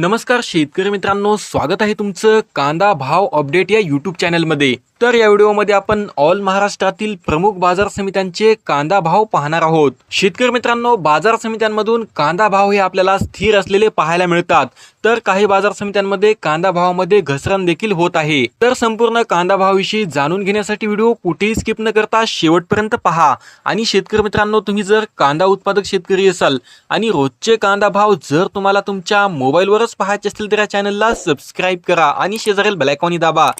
नमस्कार शेतकरी मित्रांनो. स्वागत आहे तुमचं कांदा भाव अपडेट या यूट्यूब चॅनलमध्ये तर या व्हिडिओमध्ये आपण ऑल महाराष्ट्रातील प्रमुख बाजार समित्यांचे कांदा भाव पाहणार आहोत. शेतकरी मित्रांनो बाजार समित्यांमधून कांदा भाव हे आपल्याला स्थिर असलेले पाहायला मिळतात. तर काही बाजार समित्यांमध्ये कांदा भावामध्ये घसरण देखील होत आहे. तर संपूर्ण कांदा भावाविषयी जाणून घेण्यासाठी व्हिडिओ कुठेही स्किप न करता शेवटपर्यंत पहा. आणि शेतकरी मित्रांनो तुम्ही जर कांदा उत्पादक शेतकरी असाल आणि रोजचे कांदा भाव जर तुम्हाला तुमच्या मोबाईलवरच पाहायचे असतील तर या चॅनलला सबस्क्राईब करा आणि शेजारील बेलायकॉनी दाबा.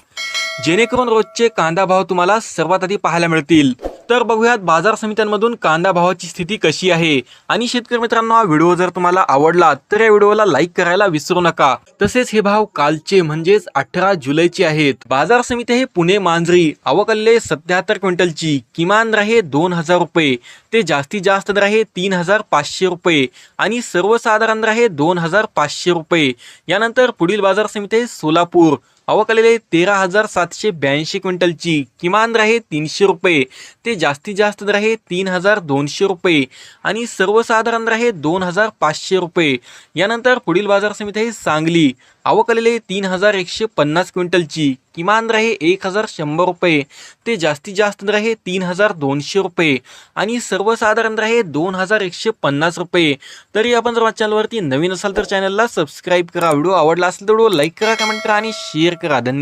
जेणेकरून रोजचे कांदा भाव तुम्हाला सर्वात आधी पाहायला मिळतील. तर बघूयात बाजार समित्यांमधून कांदा भावाची स्थिती कशी आहे. आणि शेतकरी मित्रांनो हा व्हिडिओ जर तुम्हाला आवडला तर या व्हिडिओला लाईक करायला विसरू नका. तसेच हे भाव कालचे म्हणजेच अठरा जुलैचे आहेत. बाजार समिती हे पुणे मांजरी. अवकल्ले सत्याहत्तर क्विंटलची. किमान राहे दोन हजार रुपये. ते जास्तीत जास्त दर आहे तीन हजार पाचशे रुपये. आणि सर्वसाधारण राहे दोन हजार पाचशे रुपये. यानंतर पुढील बाजार समिती आहे सोलापूर. अवकलेले तेरा हजार सातशे ब्याऐंशी क्विंटलची. किमान दर आहे तीनशे रुपये. ते जास्तीत जास्त दर आहे तीन हजार दोनशे रुपये. आणि सर्वसाधारण दर आहे दोन हजार पाचशे रुपये. यानंतर पुढील बाजार समिती आहे सांगली. अवकलेले तीन हजार एकशे पन्नास क्विंटलची. किमान दर आहे एक हजार शंभर रुपये ते जास्तीत जास्त दर आहे तीन हजार दोनशे रुपये आणि सर्वसाधारण राहे दोन हजार एकशे पन्नास रुपये. तरी आपण जर माझ्या चॅनलवरती नवीन असाल तर चॅनलला सबस्क्राईब करा. व्हिडिओ आवडला असेल तर व्हिडिओ लाईक करा कमेंट करा आणि शेअर करा. धन्यवाद.